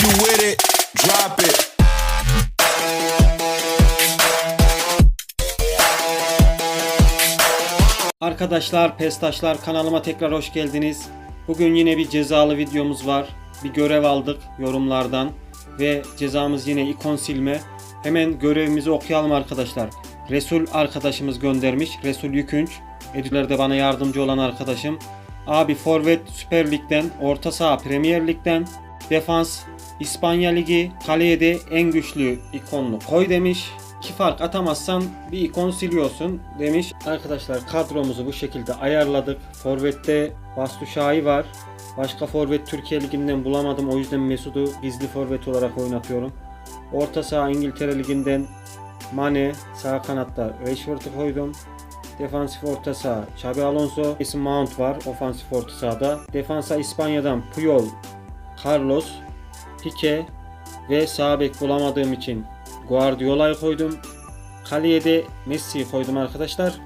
You with it, drop it. Arkadaşlar, Pestaşlar kanalıma tekrar hoş geldiniz. Bugün yine bir cezalı videomuz var. Bir görev aldık yorumlardan ve cezamız yine ikon silme. Hemen görevimizi okuyalım arkadaşlar. Resul arkadaşımız göndermiş. Resul Yükünç. Editörde bana yardımcı olan arkadaşım. Abi Forvet Süper Lig'den, Orta Saha Premier Lig'den, Defans İspanya Ligi, kaleye de en güçlü ikonunu koy demiş. İki fark atamazsan bir ikon siliyorsun demiş. Arkadaşlar kadromuzu bu şekilde ayarladık. Forvet'te Bastu Şahi var. Başka forvet Türkiye Ligi'nden bulamadım. O yüzden Mesut'u gizli forvet olarak oynatıyorum. Orta saha İngiltere Ligi'nden Mane, sağ kanatta Rashford'u koydum. Defansif orta saha Xabi Alonso, Mason Mount var ofansif orta sahada. Defansa İspanya'dan Puyol, Carlos, Pique ve sağ bulamadığım için Guardiola'yı koydum. Kaleye de Messi'yi koydum arkadaşlar.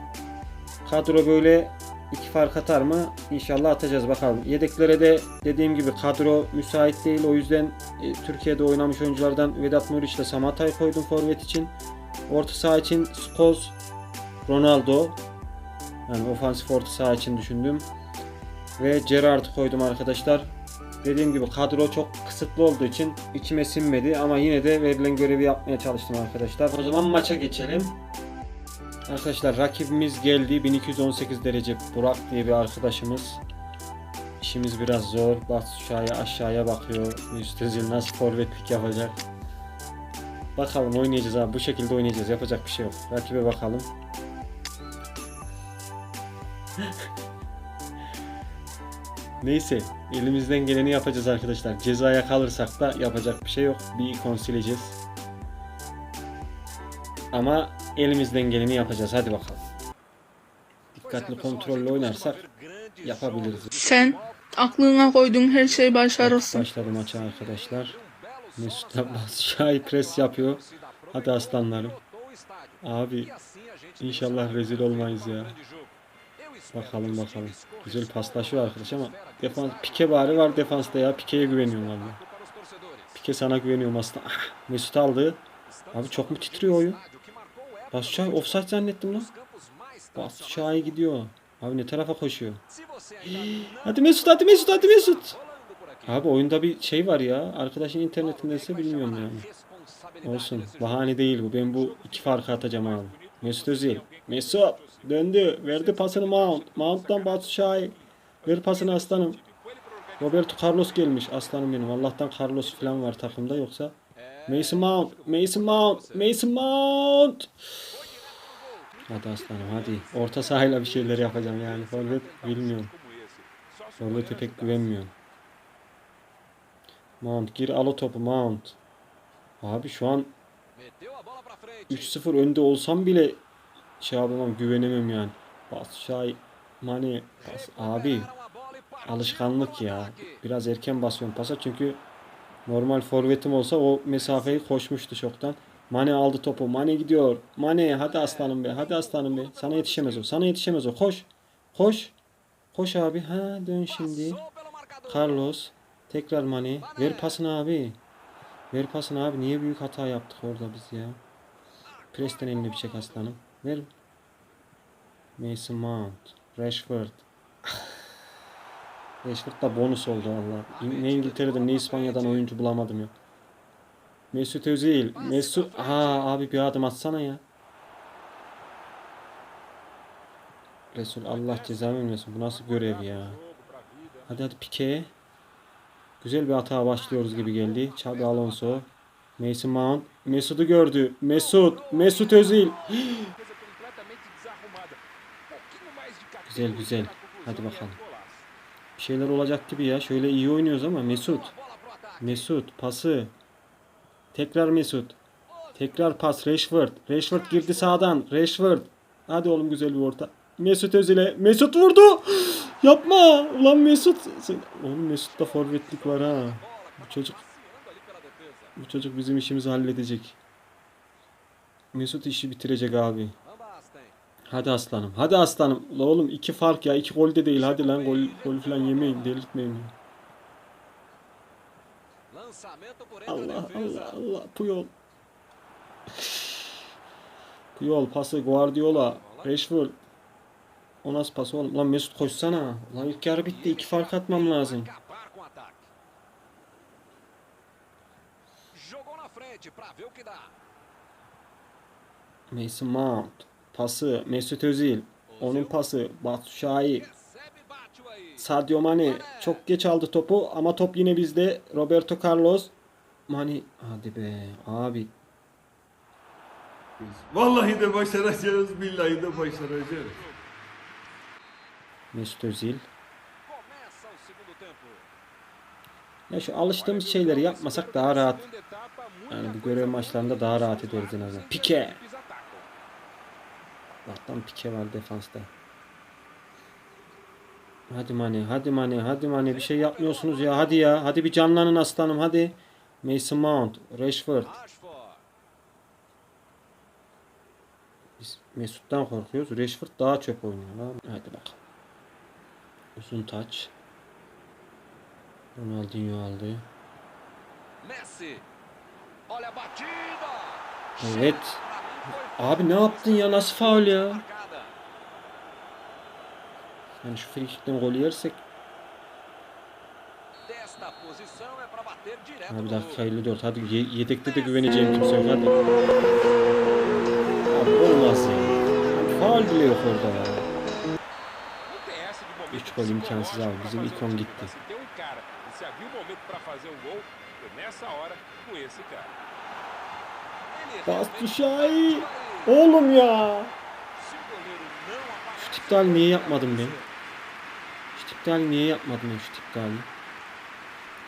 Kadro böyle iki fark atar mı? İnşallah atacağız bakalım. Yedeklere de dediğim gibi kadro müsait değil. O yüzden e, Türkiye'de oynamış oyunculardan Vedat Muriç ile Samata'yı koydum forvet için. Orta saha için Scholes, Ronaldo. Yani ofansif orta saha için düşündüm. Ve Gerrard'ı koydum arkadaşlar. Dediğim gibi kadro çok kısıtlı olduğu için içime sinmedi ama yine de verilen görevi yapmaya çalıştım arkadaşlar. O zaman maça geçelim. Arkadaşlar rakibimiz geldi. 1218 derece Burak diye bir arkadaşımız. İşimiz biraz zor. Batu Şah'ya aşağıya bakıyor. Mesut Özil nasıl forvetlik yapacak. Bakalım oynayacağız abi. Bu şekilde oynayacağız. Yapacak bir şey yok. Rakibe bakalım. Neyse elimizden geleni yapacağız arkadaşlar. Cezaya kalırsak da yapacak bir şey yok. Bir ikon sileceğiz. Ama elimizden geleni yapacağız. Hadi bakalım. Dikkatli kontrollü oynarsak yapabiliriz. Sen aklına koyduğun her şeyi başarırsın. Başladı maça arkadaşlar. Mesut Abbas Şahi pres yapıyor. Hadi aslanlarım. Abi inşallah rezil olmayız ya. Bakalım bakalım. Güzel paslaşıyor arkadaş ama defans Pike bari var defansta ya. Pike'ye güveniyorum valla. Pike sana güveniyorum aslında. Ah, Mesut aldı. Abi çok mu titriyor oyun? Bas Şahi offside zannettim lan. Bas Şahi gidiyor. Abi ne tarafa koşuyor? Hadi Mesut hadi Mesut hadi Mesut. Abi oyunda bir şey var ya. Arkadaşın internetindense bilmiyorum yani. Olsun. Bahane değil bu. Ben bu iki farkı atacağım abi. Mesut Özil. Mesut döndü. Verdi pasını Mount. Mount'tan Batu Şahin. Ver pasını aslanım. Roberto Carlos gelmiş aslanım benim. Allah'tan Carlos falan var takımda yoksa. Mason Mount. Mason Mount. Mason Mount. Hadi aslanım hadi. Orta sahayla bir şeyler yapacağım yani. Forvet bilmiyorum. Forvet'e pek güvenmiyorum. Mount gir al o topu Mount. Abi şu an 3-0 önde olsam bile şey yapamam güvenemem yani. Bas Şay Mane bas. Abi alışkanlık ya. Biraz erken basıyorum pasa çünkü normal forvetim olsa o mesafeyi koşmuştu çoktan. Mane aldı topu. Mane gidiyor. Mane hadi aslanım be. Hadi aslanım be. Sana yetişemez o. Sana yetişemez o. Koş. Koş. Koş abi. Ha dön şimdi. Carlos. Tekrar Mane. Ver pasını abi. Ver pasını abi. Niye büyük hata yaptık orada biz ya? Presten elini bir çek aslanım. Ver. Mason Mount. Rashford. Rashford da bonus oldu Allah. Ne İngiltere'den ne İspanya'dan oyuncu bulamadım ya. Mesut Özil. Mesut. Aa abi bir adım atsana ya. Resul Allah ceza vermesin. Bu nasıl görev ya? Hadi hadi Pique. Güzel bir hata başlıyoruz gibi geldi. Xabi Alonso. Mason Mount. Mesut'u gördü. Mesut. Mesut Özil. Güzel güzel. Hadi bakalım. Bir şeyler olacak gibi ya. Şöyle iyi oynuyoruz ama Mesut. Mesut pası. Tekrar Mesut. Tekrar pas Rashford. Rashford girdi sağdan. Rashford. Hadi oğlum güzel bir orta. Mesut Özil'e. Mesut vurdu. Yapma. Ulan Mesut. Oğlum Mesut'ta forvetlik var ha. Bu çocuk. Bu çocuk bizim işimizi halledecek. Mesut işi bitirecek abi. Hadi aslanım. Hadi aslanım. La oğlum iki fark ya. iki gol de değil. Hadi lan gol, gol falan yemeyin. Delirtmeyin. Allah. Allah Allah Puyol. Puyol pası Guardiola. Rashford. O nasıl pas oğlum? Lan Mesut koşsana. Lan ilk yarı bitti. iki fark atmam lazım. Acabar com o ataque. Frente pra ver o que dá. Mason Mount. Pası Mesut Özil. Onun pası Batu Şahin. Sadio Mane çok geç aldı topu ama top yine bizde. Roberto Carlos. Mane hadi be abi. Vallahi de başaracağız, billahi de başaracağız. Mesut Özil. Ya şu alıştığımız şeyleri yapmasak daha rahat. Yani bu görev maçlarında daha rahat ederiz en azından. Pike. Allah'tan pike var defansta. Hadi Mane, hadi Mane, hadi Mane bir şey yapmıyorsunuz ya. Hadi ya. Hadi bir canlanın aslanım hadi. Mason Mount, Rashford. Biz Mesut'tan korkuyoruz. Rashford daha çöp oynuyor. Hadi bakalım. Uzun taç. Ronaldinho aldı. Messi. Olha a batida. Evet. Abi ne yaptın ya? Nasıl faul ya? Yani şu frikikten gol yersek. Abi dakika gol. 54. Hadi ye- yedekte de güveneceğim kimse yok hadi. Abi olmaz ya. Faul bile yok orada ya. Üç gol imkansız abi. Bizim ikon gitti. Se havia um momento para fazer um gol, foi nessa hora com esse cara. Bastı Şahin. Oğlum ya. Şu tiptali niye yapmadım ben? Şu tiptali niye yapmadım ben şu tiptali?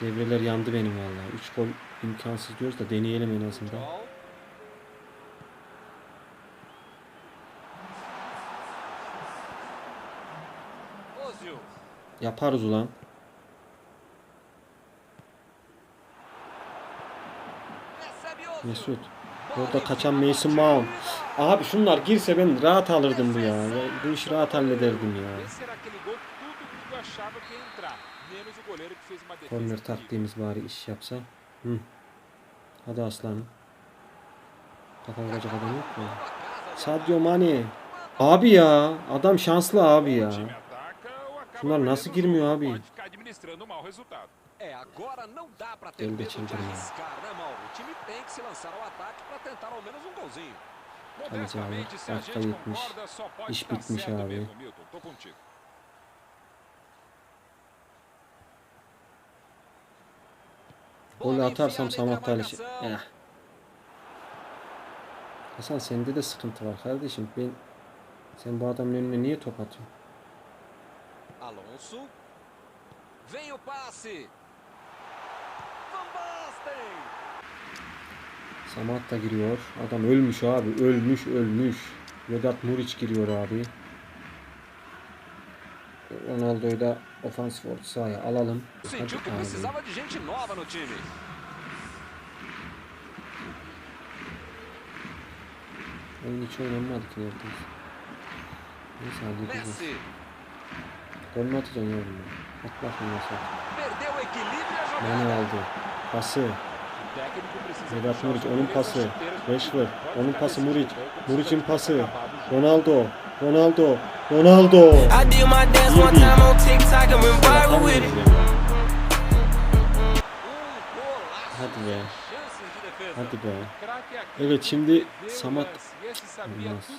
Devreler yandı benim vallahi. 3 gol imkansız diyoruz da deneyelim en azından. Yaparız ulan. Mesut. Orada kaçan Mason Mount. Abi şunlar girse ben rahat alırdım bu ya. Bu işi rahat hallederdim ya. İncrível. taktiğimiz bari iş yapsa. Hı. Hadi aslanım. Kafa vuracak adam yok mu? Sadio Mane. Abi ya. Adam şanslı abi ya. Şunlar nasıl girmiyor abi? Um. É, agora não dá pra ter Ele medo de arriscar, né, Mauro? O time tem que se lançar ao ataque pra tentar ao menos um golzinho. Modestamente, se a gente 70. concorda, só pode estar certo mesmo, Milton. Tô contigo. Bola atarsam Samat Taliş. marcação. Eh. Hasan sende de sıkıntı var kardeşim. Ben sen bu adamın önüne niye top atıyorsun? Alonso. Vem o passe. Samat da giriyor. Adam ölmüş abi. Ölmüş ölmüş. Vedat Muriç giriyor abi. Ronaldo'yu da ofansif orta sahaya alalım. Sentiu que Hadi precisava de gente nova no time. Oyun hiç oynanmadı ki neredeyse. Neyse halledeceğiz. Messi. Gol mü atacaksın yavrum ya? At bakayım nasıl jogada. aldı. Pası. Vedat os onun pası. Rashford onun pası Muriç'in precisa pası. Ronaldo. Ronaldo. Ronaldo. Hadi be. Hadi be. Evet şimdi Samat Olmaz.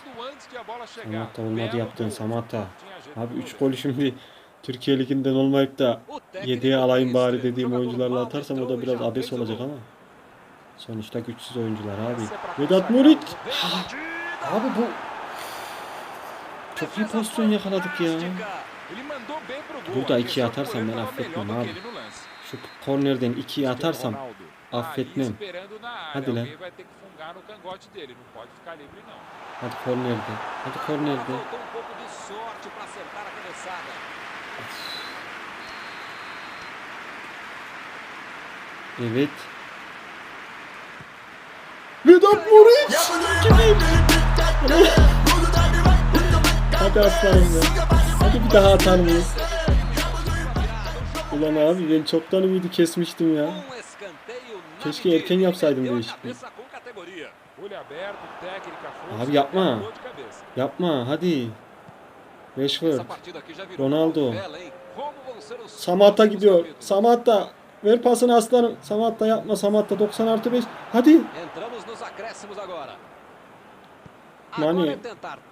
Samatta olmadı gol. Samatta. Abi pro 3 gol. golü şimdi Türkiye Ligi'nden olmayıp da 7'ye alayım bari dediğim oyuncularla atarsam o da biraz abes olacak ama. Sonuçta güçsüz oyuncular abi. Vedat consagrar. Muriç. Vem a batida. Abi bu çok iyi pozisyon yakaladık ya. Burada ikiye atarsam ben affetmem abi. Şu kornerden 2'yi atarsam affetmem. Hadi lan. Hadi kornerde. Hadi kornerde. Evet. Vedat Muriç. Hadi aslanım be. Hadi bir daha atar mıyız? Ulan abi ben çoktan ümidi kesmiştim ya. Keşke erken yapsaydım değişikliği. Abi yapma. Yapma hadi. Rashford. Ronaldo. Samatta gidiyor. Samatta. Ver pasını aslanım. Samatta yapma Samatta 90 artı 5. Hadi. Tocar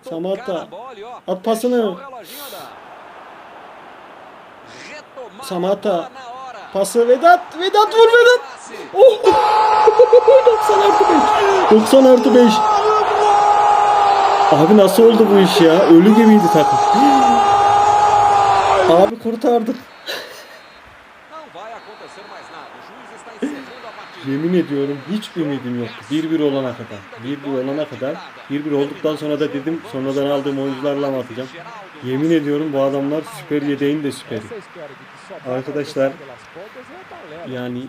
Samatta, e, at pasını. Samatta. Pası Vedat. Vedat vur Vedat. Oh! 90 artı 5. 90 artı 5. Abi nasıl oldu bu iş ya? Ölü gibiydi takım. Abi kurtardık. Yemin ediyorum hiç ümidim yoktu. 1-1 olana kadar. 1-1 olana kadar. 1-1 olduktan sonra da dedim sonradan aldığım oyuncularla mı atacağım. Yemin ediyorum bu adamlar süper yedeğin de süperi. Arkadaşlar yani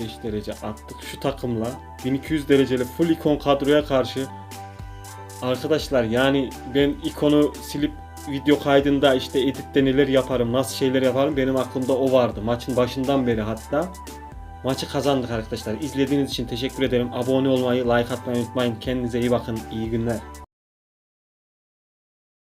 5 derece attık. Şu takımla 1200 dereceli full ikon kadroya karşı Arkadaşlar yani ben ikonu silip video kaydında işte editte neler yaparım nasıl şeyler yaparım benim aklımda o vardı. Maçın başından beri hatta maçı kazandık arkadaşlar. İzlediğiniz için teşekkür ederim. Abone olmayı like atmayı unutmayın. Kendinize iyi bakın. İyi günler